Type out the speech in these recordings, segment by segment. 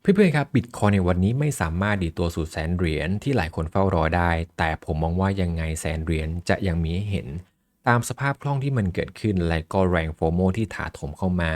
เพื่อนๆครับบิตคอยในวันนี้ไม่สามารถดีตัวสู่แสนเหรียญที่หลายคนเฝ้ารอได้ แต่ผมมองว่ายังไงแสนเหรียญจะยังมีให้เห็น ตามสภาพคล่องที่มันเกิดขึ้น และก็แรงโฟโมที่ถาโถมเข้ามา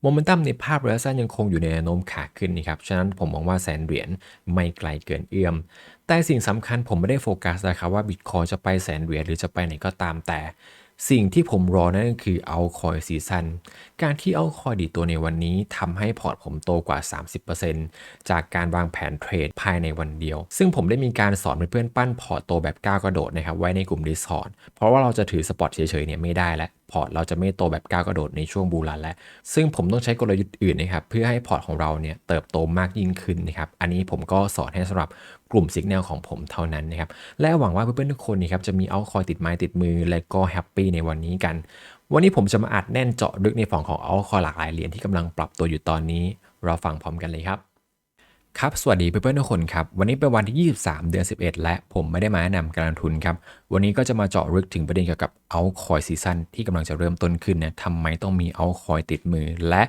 โมเมนตัมในภาพระยะสั้นยังคงอยู่ในแนวโน้มขาขึ้นนะครับ ฉะนั้นผมมองว่าแสนเหรียญไม่ไกลเกินเอื้อม แต่สิ่งสำคัญผมไม่ได้โฟกัสนะครับว่าบิตคอยจะไปแสนเหรียญหรือจะไปไหนก็ตามแต่ สิ่งที่ผมรอนั่นก็คือเอาคอยซีซันการที่เอาคอยดีตัวในวันนี้ทำให้พอร์ตผมโตกว่า 30%จากการวางแผนเทรดภายในวันเดียว ซึ่งผมได้มีการสอนเพื่อนๆปั้นพอร์ตโตแบบก้าวกระโดดนะครับไว้ในกลุ่ม Discord เพราะว่าเราจะถือสปอตเฉยๆเนี่ยไม่ได้แล้วพอร์ตเราจะไม่โตแบบก้าวกระโดดในช่วงบูรันแล้ว ซึ่งผมต้องใช้กลยุทธ์อื่นนะครับเพื่อให้พอร์ตของเราเนี่ยเติบโตมากยิ่งขึ้นนะครับ อันนี้ผมก็สอนให้สำหรับ กลุ่มสิกแนลของผมเท่านั้นนะครับ และหวังว่าเพื่อนๆทุกคนนะครับจะมีเอาคอยติดไม้ติดมือ และก็แฮปปี้ในวันนี้กัน วันนี้ผมจะมาอัดแน่นเจาะลึกในฝั่งของเอาคอยหลากหลายเหรียญที่กำลังปรับตัวอยู่ตอนนี้ เราฟังพร้อมกันเลยครับ ครับ สวัสดีเพื่อนๆทุกคนครับ วันนี้เป็นวันที่ 23 เดือน 11 และผมไม่ได้มาแนะนำการลงทุนครับ วันนี้ก็จะมาเจาะลึกถึงประเด็นเกี่ยวกับเอาคอยซีซันที่กำลังจะเริ่มต้นขึ้นนะทำไมต้องมีเอาคอยติดมือ และ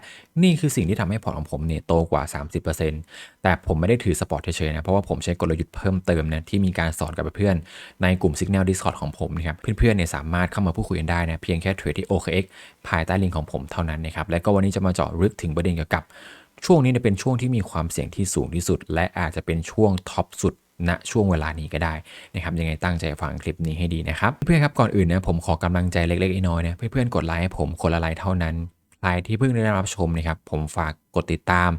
นี่คือสิ่งที่ทำให้พอร์ตของผมเนี่ยโตกว่า 30%แต่ผมไม่ได้ถือสปอร์ตเฉยๆนะ เพราะว่าผมใช้กลยุทธ์เพิ่มเติมนะที่มีการสอนกับเพื่อนในกลุ่ม Signal Discord ของผมนะครับ เพื่อนๆเนี่ยสามารถเข้ามาพูดคุยกันได้นะเพียงแค่เทรดที่ OKX ภายใต้ลิงก์ของผมเท่านั้นนะครับ และก็วันนี้จะมาเจาะลึกถึงประเด็นเกี่ยวกับ ช่วงนี้เนี่ยเป็นช่วงที่มีความเสี่ยงที่สูงที่สุด และอาจจะเป็นช่วงท็อปสุดณช่วงเวลานี้ก็ได้นะครับยังไงตั้งใจฟังคลิปนี้ให้ดีนะครับ เพื่อนครับก่อนอื่นนะผมขอกำลังใจเล็กๆน้อยๆนะเพื่อนๆกดไลค์ให้ผมคนละไลค์เท่านั้นใครที่เพิ่งได้รับชมนะครับผมฝากกดติดตาม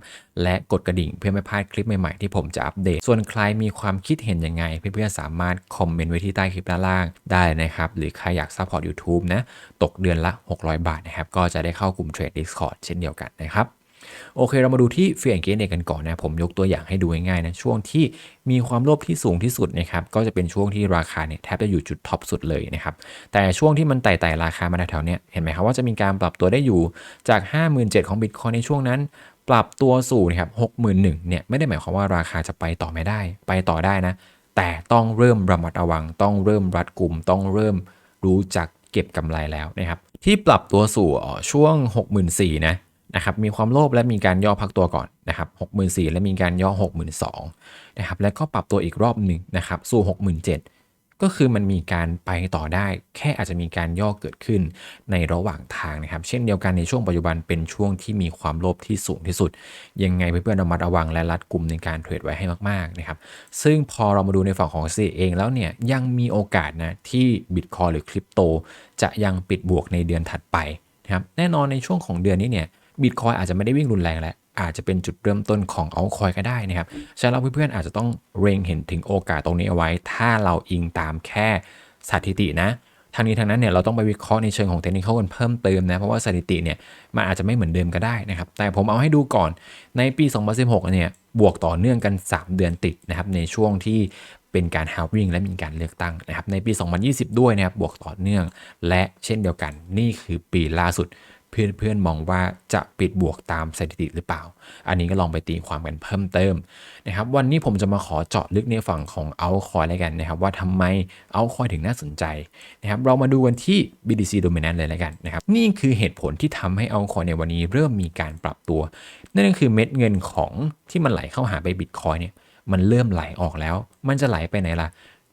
และกดกระดิ่งเพื่อไม่พลาดคลิปใหม่ๆที่ผมจะอัปเดต ส่วนใครมีความคิดเห็นยังไง เพื่อนๆสามารถคอมเมนต์ไว้ที่ใต้คลิปด้านล่างได้นะครับ หรือใครอยากซัพพอร์ต YouTube นะตกเดือนละ 600 บาทนะครับก็จะได้เข้ากลุ่มเทรด Discord เช่นเดียวกันนะครับ โอเคเรามาดูที่ Fear and Greed กันก่อนนะ ผมยกตัวอย่างให้ดูง่ายๆนะ ช่วงที่มีความโลภที่สูงที่สุดนะครับ ก็จะเป็นช่วงที่ราคาเนี่ยแทบจะอยู่จุดท็อปสุดเลยนะครับ แต่ช่วงที่มันไต่ๆราคามาแถวเนี้ยเห็นไหมครับว่าจะมีการปรับตัวได้อยู่จาก 57,000ของ Bitcoin ในช่วงนั้น ปรับตัวสู่นะครับ61,000เนี่ยไม่ได้หมายความว่าราคาจะไปต่อไม่ได้ ไปต่อได้นะ แต่ต้องเริ่มระมัดระวัง ต้องเริ่มรัดกลุ่ม ต้องเริ่มรู้จักเก็บกำไรแล้วนะครับที่ปรับตัวสู่ช่วง 64,000นะ นะครับมีความโลภและมีการย่อพักตัวก่อนนะครับ64,000และมีการย่อ62,000นะครับแล้วก็ปรับตัวอีกรอบหนึ่งนะครับสู่67,000ก็คือมันมีการไปต่อได้ แค่อาจจะมีการย่อเกิดขึ้นในระหว่างทางนะครับ เช่นเดียวกันในช่วงปัจจุบันเป็นช่วงที่มีความโลภที่สูงที่สุด ยังไงเพื่อนๆระมัดระวังและรัดกลุ่มในการเทรดไว้ให้มากๆนะครับ ซึ่งพอเรามาดูในฝั่งของซีเองแล้วเนี่ยยังมีโอกาสนะที่บิตคอยหรือคริปโตจะยังปิดบวกในเดือนถัดไปนะครับแน่นอนในช่วงของเดือนนี้เนี่ย บิตคอยอาจจะไม่ได้วิ่งรุนแรงแล้วอาจจะเป็นจุดเริ่มต้นของเอาคอยก็ได้นะครับฉะนั้นเพื่อนๆอาจจะต้องเร่งเห็นถึงโอกาสตรงนี้เอาไว้ ถ้าเราอิงตามแค่สถิตินะทางนี้ทางนั้นเนี่ยเราต้องไปวิเคราะห์ในเชิงของเทคนิคกันเพิ่มเติมนะ เพราะว่าสถิติเนี่ยมันอาจจะไม่เหมือนเดิมก็ได้นะครับ แต่ผมเอาให้ดูก่อนในปี 2016 เนี่ยบวกต่อเนื่องกัน 3 เดือนติดนะครับในช่วงที่เป็นการฮาววิ่งและมีการเลือกตั้งนะครับในปี 2020 ด้วยนะครับบวกต่อเนื่อง และเช่นเดียวกันนี่คือปีล่าสุด เพื่อนๆมองว่าจะปิดบวกตามสถิติหรือเปล่า อันนี้ก็ลองไปตีความกันเพิ่มเติมนะครับวันนี้ผมจะมาขอเจาะลึกในฝั่งของเอาคอยแล้วกันนะครับว่าทำไมเอาคอยถึงน่าสนใจนะครับเรามาดูกันที่ BTC Dominant เลยแล้วกันนะครับนี่คือเหตุผลที่ทำให้เอาคอยในวันนี้เริ่มมีการปรับตัว นั่นก็คือเม็ดเงินของที่มันไหลเข้าหาไปบิตคอยเนี่ยมันเริ่มไหลออกแล้ว มันจะไหลไปไหนล่ะ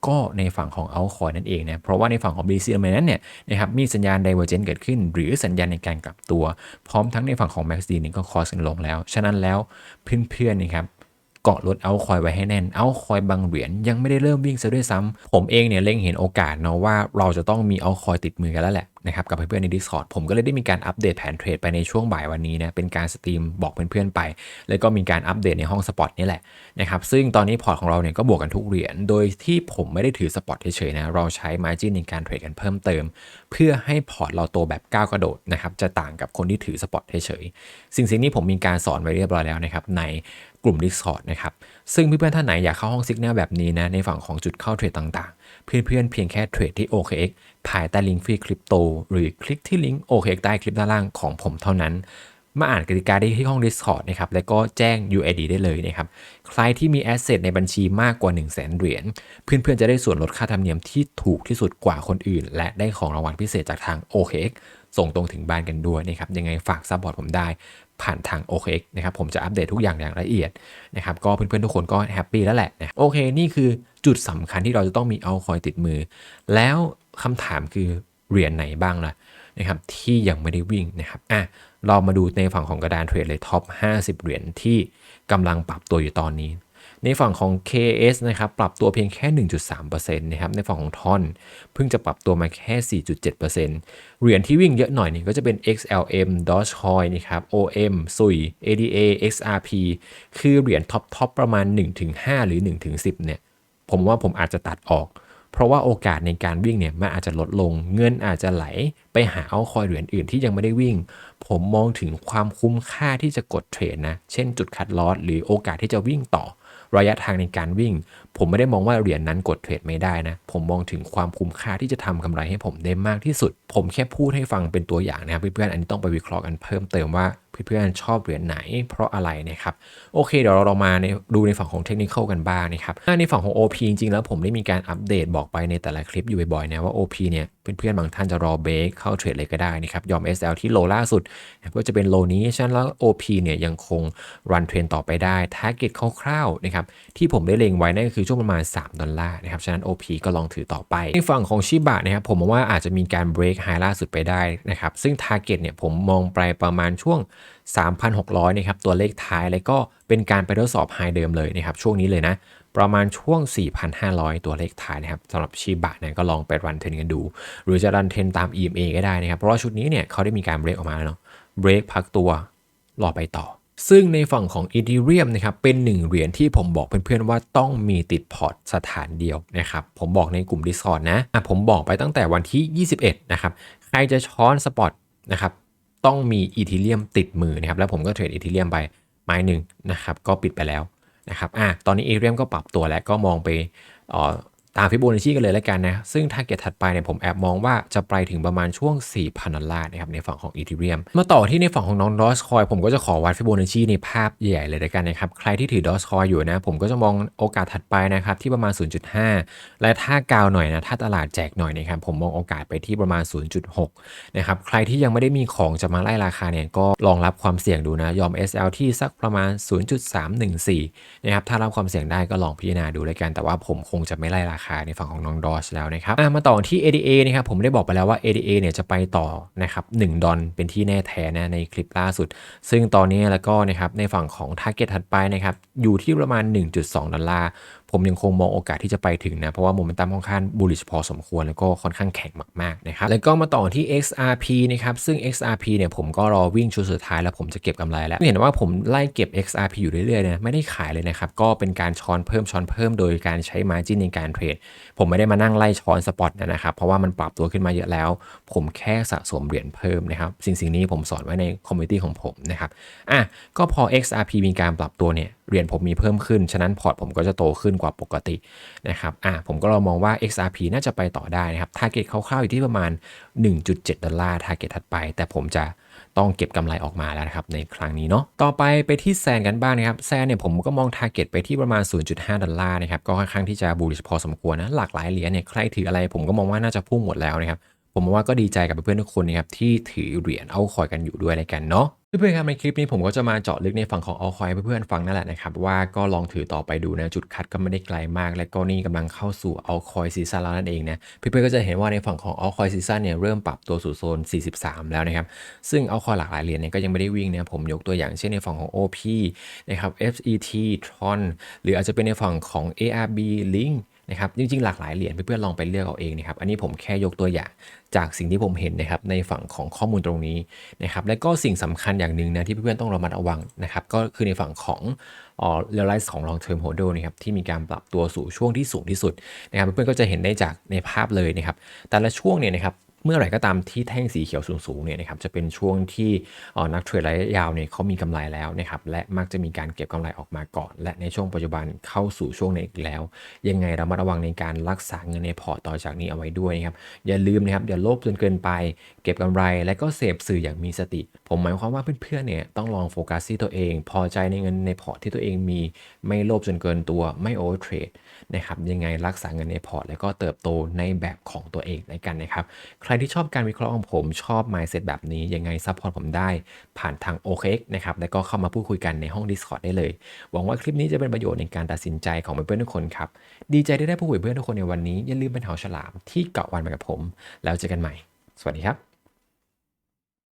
ก็ในฝั่งของเอาคอยนั่นเองนะ เพราะว่าในฝั่งของ BTC นั้นเนี่ยนะครับมีสัญญาณ Divergence เกิดขึ้น หรือสัญญาณในการกลับตัว พร้อมทั้งในฝั่งของ MACD นี่ก็คอสกันลงแล้ว ฉะนั้นแล้วเพื่อนๆนะครับเกาะรถเอาคอยไว้ให้แน่น เอาคอยบางเหรียญยังไม่ได้เริ่มวิ่งซะด้วยซ้ำผมเองเนี่ยเล็งเห็นโอกาสเนาะว่าเราจะต้องมีเอาคอยติดมือกันแล้วแหละ นะครับกับเพื่อนๆใน Discord ผมก็เลยได้มีการอัปเดตแผนเทรดไปในช่วงบ่ายวันนี้นะเป็นการสตรีมบอกเพื่อนๆไป แล้วก็มีการอัปเดตในห้องสปอตนี่แหละนะครับซึ่งตอนนี้พอร์ตของเราเนี่ยก็บวกกันทุกเหรียญโดยที่ผมไม่ได้ถือสปอตเฉยๆนะเราใช้ Margin ในการเทรดกันเพิ่มเติม เพื่อให้พอร์ตเราโตแบบก้าวกระโดดนะครับจะต่างกับคนที่ถือสปอตเฉยๆสิ่งสิ่งนี้ผมมีการสอนไว้เรียบร้อยแล้วนะครับในกลุ่ม Discord นะครับ ซึ่งเพื่อนๆท่านไหนอยากเข้าห้องซิกแนลแบบนี้นะ ในฝั่งของจุดเข้าเทรดต่างๆ เพื่อนๆเพียงแค่เทรดที่ OKX ภายใต้ลิงก์ฟรีคริปโตหรือคลิกที่ลิงก์ OKX ใต้คลิปด้านล่างของผมเท่านั้น มาอ่านกติกาได้ที่ห้อง Discord นะครับ แล้วก็แจ้ง UID ได้เลยนะครับ ใครที่มีแอสเซทในบัญชีมากกว่า 1 0 0 0 0แสนเหรียญ เพื่อนๆ จะได้ส่วนลดค่าธรรมเนียมที่ถูกที่สุดกว่าคนอื่น และได้ของรางวัลพิเศษจากทาง OKX ส่งตรงถึงบ้านกันด้วยนะครับ ยังไงฝากซัพพอร์ตผมได้ ผ่านทาง OKX นะครับผมจะอัปเดตทุกอย่างอย่างละเอียดนะครับก็เพื่อนๆทุกคนก็แฮปปี้แล้วแหละนะโอเคนี่คือจุดสำคัญที่เราจะต้องมีเอาคอยติดมือ แล้วคำถามคือเหรียญไหนบ้างล่ะนะครับที่ยังไม่ได้วิ่งนะครับอะเรามาดูในฝั่งของกระดานเทรดเลยท็อป 50 เหรียญที่กำลังปรับตัวอยู่ตอนนี้ ในฝั่งของ KS นะครับปรับตัวเพียงแค่ 1.3%นะครับในฝั่งของทอนเพิ่งจะปรับตัวมาแค่ 4.7%เหรียญที่วิ่งเยอะหน่อยนี่ก็จะเป็น XLM Dogecoin นะครับ OM SUI ADA XRP คือเหรียญท็อปทอปประมาณ 1-5 หรือ 1-10 เนี่ยผมว่าผมอาจจะตัดออก เพราะว่าโอกาสในการวิ่งเนี่ยมันอาจจะลดลง เงินอาจจะไหลไปหาเอาคอยเหรียญอื่นที่ยังไม่ได้วิ่ง ผมมองถึงความคุ้มค่าที่จะกดเทรดนะ เช่นจุดคัดลอสหรือโอกาสที่จะวิ่งต่อ ระยะทางในการวิ่ง ผมไม่ได้มองว่าเหรียญนนั้นกดเทรดไม่ได้นะ ผมมองถึงความคุ้มค่าที่จะทำกำไรให้ผมได้มากที่สุด ผมแค่พูดให้ฟังเป็นตัวอย่างนะครับเพื่อนๆอันนี้ต้องไปวิเคราะห์กันเพิ่มเติมว่า เพื่อนๆชอบเหรียญไหน เพราะอะไรนะครับโอเค เดี๋ยวเราลองมาในดูในฝั่งของเทคนิคกันบ้างนะครับในฝั่งของ OP จริงๆแล้วผมได้มีการอัปเดตบอกไปในแต่ละคลิปอยู่บ่อยๆนะว่า OP เนี่ยเพื่อนๆบางท่านจะรอเบรกเข้าเทรดเลยก็ได้นะครับยอม SL ที่โลล่าสุดก็จะเป็นโลนี้ฉะนั้นแล้ว OP เนี่ยยังคงรันเทรนต่อไปได้ t a r g e t คร่าวๆนะครับที่ผมได้เล็งไว้นั่นก็คือช่วงประมาณ 3 ดอลลาร์นะครับฉะนั้น OP ก็ลองถือต่อไป ในฝั่งของชิบะนะครับผมมองว่าอาจจะมีการเบรกไฮล่าสุดไปได้นะครับซึ่ง t a r g e t เนี่ยผมมองไปประมาณช่วง3,600นะครับตัวเลขท้ายแล้วก็เป็นการไปทดสอบไฮเดิมเลยนะครับช่วงนี้เลยนะ ประมาณช่วง 4,500 ตัวเลขท้ายนะครับสำหรับชีบะเนี่ยก็ลองไปรันเทนกันดู หรือจะรันเทนตาม EMA ก็ได้นะครับ เพราะว่าชุดนี้เนี่ยเขาได้มีการเบรกออกมาแล้วเนาะเบรกพักตัวรอไปต่อซึ่งในฝั่งของ Ethereum นะครับเป็นหนึ่งเหรียญที่ผมบอกเพื่อนๆว่าต้องมีติดพอร์ตสถานเดียวนะครับผมบอกในกลุ่ม Discord นะะผมบอกไปตั้งแต่วันที่ 21 นะครับ ใครจะช้อนสปอตนะครับ ต้องมีอีทีเรียมติดมือนะครับแล้วผมก็เทรดอีทีเรียมไปไม้หนึ่งนะครับก็ปิดไปแล้วนะครับอะตอนนี้อีเรียมก็ปรับตัวแล้วก็มองไปอ๋อ ตามฟิโบนัชชีกันเลยแล้วกันนะ ซึ่ง t า r g e t ถัดไปเนี่ยผมแอบมองว่าจะไปถึงประมาณช่วง 4,000 ดอลลาร์นะครับในฝั่งของอีทีเรียมมาต่อที่ในฝั่งของน้องดอสคอยผมก็จะขอวัดฟิโบนัชชีในภาพใหญ่เลยแล้วกันนะครับ ใครที่ถือดอสคอยอยู่นะ ผมก็จะมองโอกาสถัดไปนะครับที่ประมาณ 0.5 และถ้ากาวหน่อยนะถ้าตลาดแจกหน่อยนะครับผมมองโอกาสไปที่ประมาณ 0.6 นะครับใครที่ยังไม่ได้มีของจะมาไล่ราคาเนี่ยก็ลองรับความเสี่ยงดูนะยอม SL ที่สักประมาณ 0.314 นะครับถ้ารับความเสี่ยงได้ก็ลองพิจารณาดูเลยกันแต่ว่าผมคงจะไม่ไล่ราคาในฝั่งของน้องดอชแล้วนะครับมาต่อที่ ADA นะครับผมได้บอกไปแล้วว่า ADA เนี่ยจะไปต่อนะครับ1ดอลเป็นที่แน่แท้นะในคลิปล่าสุด ซึ่งตอนนี้แล้วก็นะครับในฝั่งของ Target ถัดไปนะครับอยู่ที่ประมาณ 1.2 ดอลลาร์ ผมยังคงมองโอกาสที่จะไปถึงนะ เพราะว่าโมเมนตัมค่อนข้างบูลลิชพอสมควร แล้วก็ค่อนข้างแข็งมากๆนะครับแล้วก็มาต่อที่ XRP นะครับซึ่ง XRP เนี่ยผมก็รอวิ่งชุดสุดท้ายแล้วผมจะเก็บกำไรแล้วเห็นว่าผมไล่เก็บ XRP อยู่เรื่อยๆเนี่ยไม่ได้ขายเลยนะครับก็เป็นการช้อนเพิ่มช้อนเพิ่มโดยการใช้มาจิ้นในการเทรดผมไม่ได้มานั่งไล่ช้อนสปอตนะครับเพราะว่ามันปรับตัวขึ้นมาเยอะแล้ว ผมแค่สะสมเหรียญเพิ่มนะครับสิ่งสิ่งนี้ผมสอนไว้ในคอมมิตี้ของผมนะครับอะก็พอ XRP มีการปรับตัวเนี่ยเหรียญผมมีเพิ่มขึ้นฉะนั้นพอร์ตผมก็จะโตขึ้นกว่าปกตินะครับอะผมก็เรามองว่า XRP น่าจะไปต่อได้นะครับ ทาร์เก็ตคร่าวๆอยู่ที่ประมาณ 1.7 ดอลลาร์ ทาร์เก็ตถัดไป แต่ผมจะต้องเก็บกำไรออกมาแล้วนะครับในครั้งนี้เนาะ ต่อไปไปที่แซนกันบ้างนะครับ แซนเนี่ยผมก็มองทาร์เก็ตไปที่ประมาณ 0.5 ดอลลาร์นะครับ ก็ค่อนข้างที่จะบูลลิชพอสมควรนะ หลากหลายเหรียญเนี่ยใครถืออะไรผมก็มองว่าน่าจะพุ่งหมดแล้วนะครับ ผมว่าก็ดีใจกับเพื่อนทุกคนนะครับที่ถือเหรียญเอาคอยกันอยู่ด้วยในกันเนาะเพื่อนๆครับในคลิปนี้ผมก็จะมาเจาะลึกในฝั่งของเอาคอยเพื่อนๆฟังนั่นแหละนะครับว่าก็ลองถือต่อไปดูนะจุดคัดก็ไม่ได้ไกลมาก และก็นี่กำลังเข้าสู่เอาคอยซีซั่นแล้วนั่นเองนะเพื่อนๆก็จะเห็นว่าในฝั่งของเอาคอยซีซั่นเนี่ยเริ่มปรับตัวสู่โซน 43 แล้วนะครับซึ่งเอาคอยหลากหลายเหรียญเนี่ยก็ยังไม่ได้วิ่งนะผมยกตัวอย่างเช่นในฝั่งของ OP นะครับ FET Tron หรืออาจจะเป็นในฝั่งของ ARB Link นะครับจริงๆหลากหลายเหรียญเพื่อนๆลองไปเลือกเอาเองนะครับอันนี้ผมแค่ยกตัวอย่างจากสิ่งที่ผมเห็นนะครับในฝั่งของข้อมูลตรงนี้นะครับและก็สิ่งสำคัญอย่างหนึ่งนะที่เพื่อนๆต้องระมัดระวังนะครับก็คือในฝั่งของเอ่อ realize ของ long term holder นะครับที่มีการปรับตัวสู่ช่วงที่สูงที่สุดนะครับเพื่อนๆก็จะเห็นได้จากในภาพเลยนะครับแต่ละช่วงเนี่ยนะครับ เมื่อไหร่ก็ตามที่แท่งสีเขียวสูงๆเนี่ยนะครับจะเป็นช่วงที่นักเทรดระยะยาวเนี่ยเขามีกำไรแล้วนะครับและมักจะมีการเก็บกำไรออกมาก่อน และในช่วงปัจจุบันเข้าสู่ช่วงในอีกแล้ว ยังไงเรามาระวังในการรักษาเงินในพอร์ตต่อจากนี้เอาไว้ด้วยนะครับอย่าลืมนะครับอย่าโลภจนเกินไป เก็บกำไร และก็เสพสื่ออย่างมีสติ ผมหมายความว่าเพื่อนๆเนี่ยต้องลองโฟกัสที่ตัวเอง พอใจในเงินในพอร์ตที่ตัวเองมีไม่โลภจนเกินตัวไม่โอเวอร์เทรดนะครับยังไงรักษาเงินในพอร์ต แล้วก็เติบโตในแบบของตัวเองในกันนะครับใครรที่ชอบการวิเคราะห์ของผมชอบ mindset แบบนี้ยังไงซัพพอร์ตผมได้ ผ่านทาง OKX นะครับ แล้วก็เข้ามาพูดคุยกันในห้อง Discord ได้เลย หวังว่าคลิปนี้จะเป็นประโยชน์ในการตัดสินใจของเพื่อนๆทุกคนครับ ดีใจที่ได้พูดคุยเพื่อนทุกคนในวันนี้ อย่าลืมเป็นเหาฉลามที่เกาะวันไปกับผม แล้วเจอกันใหม่ สวัสดีครับ